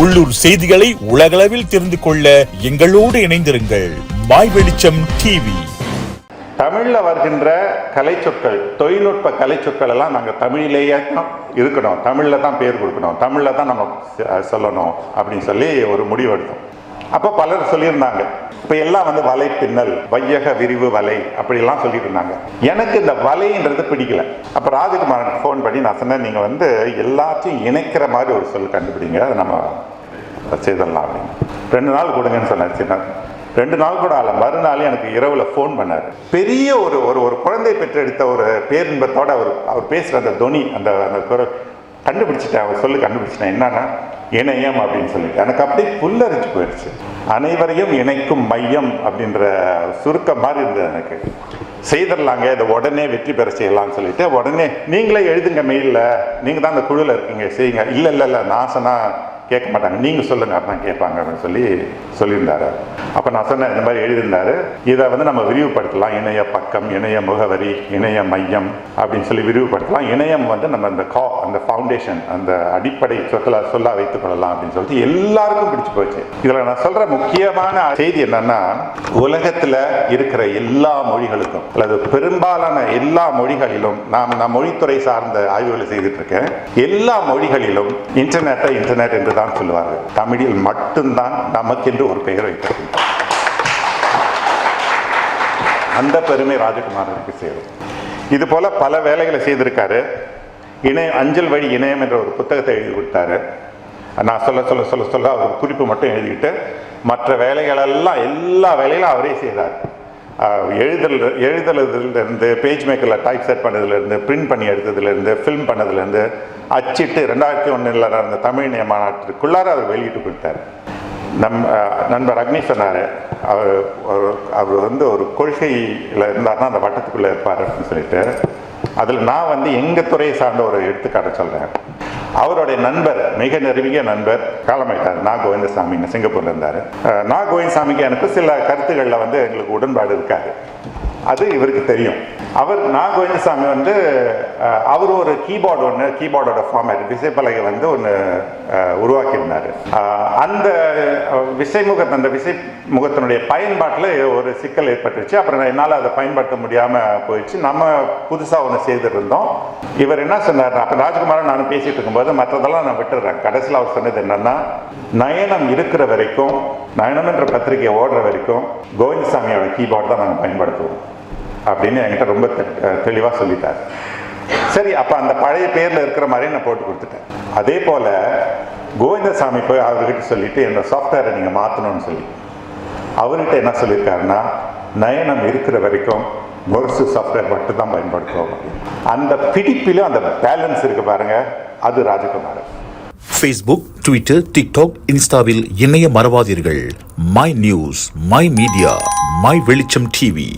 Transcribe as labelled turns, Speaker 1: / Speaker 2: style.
Speaker 1: உள்ளூர் செய்திகளை உலகளவில் தெரிந்து கொள்ள எங்களோடு இணைந்திருங்கள். மாய் வெளிச்சம் டிவி
Speaker 2: தமிழில் வருகின்ற கலை சொற்கள் தொழில்நுட்ப கலை சொற்கள் எல்லாம் நாங்கள் தமிழிலேயே தான் இருக்கணும். தமிழில் தான் பேர் கொடுக்கணும். தமிழில் தான் நம்ம சொல்லணும் அப்படின்னு சொல்லி ஒரு முடிவு எடுத்தோம். அப்போ பலர் சொல்லியிருந்தாங்க. இப்போ எல்லாம் வந்து வலை பின்னல் வையக விரிவு வலை அப்படிலாம் சொல்லிட்டு இருந்தாங்க எனக்கு இந்த வலைன்றது பிடிக்கல. அப்போ ராஜகுமாரன் ஃபோன் பண்ணி நான் சொன்னேன் நீங்கள் வந்து எல்லாத்தையும் இணைக்கிற மாதிரி ஒரு சொல் கண்டுபிடிங்க. அதை நம்ம செய்தரலாம் அப்படின்னு. ரெண்டு நாள் கொடுங்கன்னு சொன்னார் சின்ன ரெண்டு நாள் கூட ஆகல. மறுநாள் எனக்கு இரவில் ஃபோன் பண்ணார். பெரிய ஒரு ஒரு ஒரு குழந்தை பெற்றெடுத்த ஒரு பேரின்பத்தோடு அவர் அவர் பேசுகிற அந்த தொனி அந்த அந்த குரல் கண்டுபிடிச்சிட்டேன். அவர் சொல்லு கண்டுபிடிச்சிட்டேன். என்னன்னா இணையம் அப்படின்னு சொல்லிட்டு. எனக்கு அப்படியே புல்லரிச்சு போயிடுச்சு. அனைவரையும் இணைக்கும் மையம் அப்படின்ற சுருக்கம் மாதிரி இருந்தது எனக்கு. செய்திடலாங்க இதை உடனே வெற்றி பெற செய்யலாம்னு சொல்லிட்டு உடனே நீங்களே எழுதுங்க மெயிலில் நீங்கள் தான் அந்த குழுவில் இருக்கீங்க செய்யுங்க. இல்லை இல்லை இல்லை நான் சொன்னால் கேட்க மாட்டாங்க. நீங்கள் சொல்லுங்கள் அதான் கேட்பாங்க அப்படின்னு சொல்லி சொல்லியிருந்தாரு. அப்போ நான் சொன்னேன் இந்த மாதிரி எழுதியிருந்தாரு. இதை வந்து நம்ம விரிவுபடுத்தலாம். இணைய பக்கம் இணைய முகவரி இணைய மையம் அப்படின்னு சொல்லி விரிவுபடுத்தலாம். இணையம் வந்து நம்ம அந்த கா அந்த ஃபவுண்டேஷன் அந்த அடிப்படை சொற்களை சொல்ல வைத்துக் கொள்ளலாம் அப்படின்னு சொல்லிட்டு எல்லாருக்கும் பிடிச்சு போச்சு. இதில் நான் சொல்கிற முக்கியமான செய்தி என்னன்னா உலகத்தில் இருக்கிற எல்லா மொழிகளுக்கும் அல்லது பெரும்பாலான எல்லா மொழிகளிலும் நாம் நான் மொழித்துறை சார்ந்த ஆய்வுகளை செய்துட்டு இருக்கேன். எல்லா மொழிகளிலும் இன்டர்நெட்டை இன்டர்நெட் என்று தான் சொல்லுவார்கள். தமிழில் மட்டும்தான் நமக்கென்று ஒரு பெயர் வைத்திருக்கிறோம் அந்த பெருமை ராஜகுமாரனுக்கு சேரும். இது போல பல வேலைகளை செய்திருக்காரு. இணைய அஞ்சல் வழி இணையம் என்ற ஒரு புத்தகத்தை எழுதி கொடுத்தாரு. நான் சொல்ல சொல்ல சொல்ல சொல்ல அவர் குறிப்பு மட்டும் எழுதிக்கிட்டு மற்ற வேலைகளெல்லாம் எல்லா வேலைகளும் அவரே செய்தார். எழுதல் எழுதுறதுலேருந்து பேஜ் மேக்கரில் டைப் செட் பண்ணதுலேருந்து பிரிண்ட் பண்ணி எடுத்ததுலேருந்து ஃபில்ம் பண்ணதுலேருந்து அச்சிட்டு ரெண்டாயிரத்தி ஒன்றில் நடந்த தமிழ் இணைய மாநாட்டிற்குள்ளார அவர் வெளியிட்டு கொடுத்தார். நம் நண்பர் அக்னி சொன்னார் அவர் ஒரு- அவர் வந்து ஒரு கொள்கையில் இருந்தார்னா அந்த வட்டத்துக்குள்ளே இருப்பார் அப்படின்னு சொல்லிட்டு. அதில் நான் வந்து எங்கள் துறையை சார்ந்த ஒரு எடுத்துக்காட்ட சொல்கிறேன் அவருடைய நண்பர் மிக நெருங்கிய நண்பர் காலமாயிட்டார். நா கோவிந்தசாமின்னு சிங்கப்பூர்ல இருந்தார். நா கோவிந்தசாமிக்கு எனக்கு சில கருத்துக்களில் வந்து எங்களுக்கு உடன்பாடு இருக்காது. அது இவருக்கு தெரியும். அவர் நா கோவிந்தசாமி வந்து அவர் ஒரு கீபோர்டு ஒன்று கீபோர்டோட ஃபார்மேட் விசைப்பலகை வந்து ஒன்று உருவாக்கியிருந்தார். அந்த விசைமுகத்தை விசைமுகத் அந்த விசைமுகத்தினுடைய பயன்பாட்டில் ஒரு சிக்கல் ஏற்பட்டுருச்சு. அப்புறம் என்னால் அதை பயன்படுத்த முடியாமல் போயிடுச்சு. நம்ம புதுசாக ஒன்று செய்திருந்தோம். இவர் என்ன சொன்னார் அப்போ ராஜ்குமாரன் நானும் பேசிகிட்டு இருக்கும்போது மற்றதெல்லாம் நான் விட்டுடுறேன் கடைசியில் அவர் சொன்னது என்னென்னா நயனம் இருக்கிற வரைக்கும் நயனம் என்ற பத்திரிகை ஓடுற வரைக்கும் கோவிந்தசாமியோட கீபோர்டு தான் நாங்கள் பயன்படுத்துவோம். அப்படின்னு என்கிட்ட ரொம்ப தெளிவாக சொல்லிட்டார். சரி அப்போ அந்த பழைய பேரில் இருக்கிற மாதிரி நான் போட்டு கொடுத்துட்டேன். அதே போல் கோவிந்தசாமி போய் அவர்கிட்ட சொல்லிட்டு என்னோட சாஃப்ட்வேரை நீங்கள் மாற்றணும்னு சொல்லி. அவர்கிட்ட என்ன சொல்லியிருக்காருன்னா நயனம் இருக்கிற வரைக்கும் முரசு சாஃப்ட்வேர் மட்டும் தான் பயன்படுத்துவோம். அந்த பிடிப்பிலும் அந்த பேலன்ஸ் இருக்கு பாருங்க அது ராஜகுமாரன்.
Speaker 1: ஃபேஸ்புக் ட்விட்டர் டிக்டாக் இன்ஸ்டாவில் இணைய மறவாதீர்கள். My news my media my Velicham TV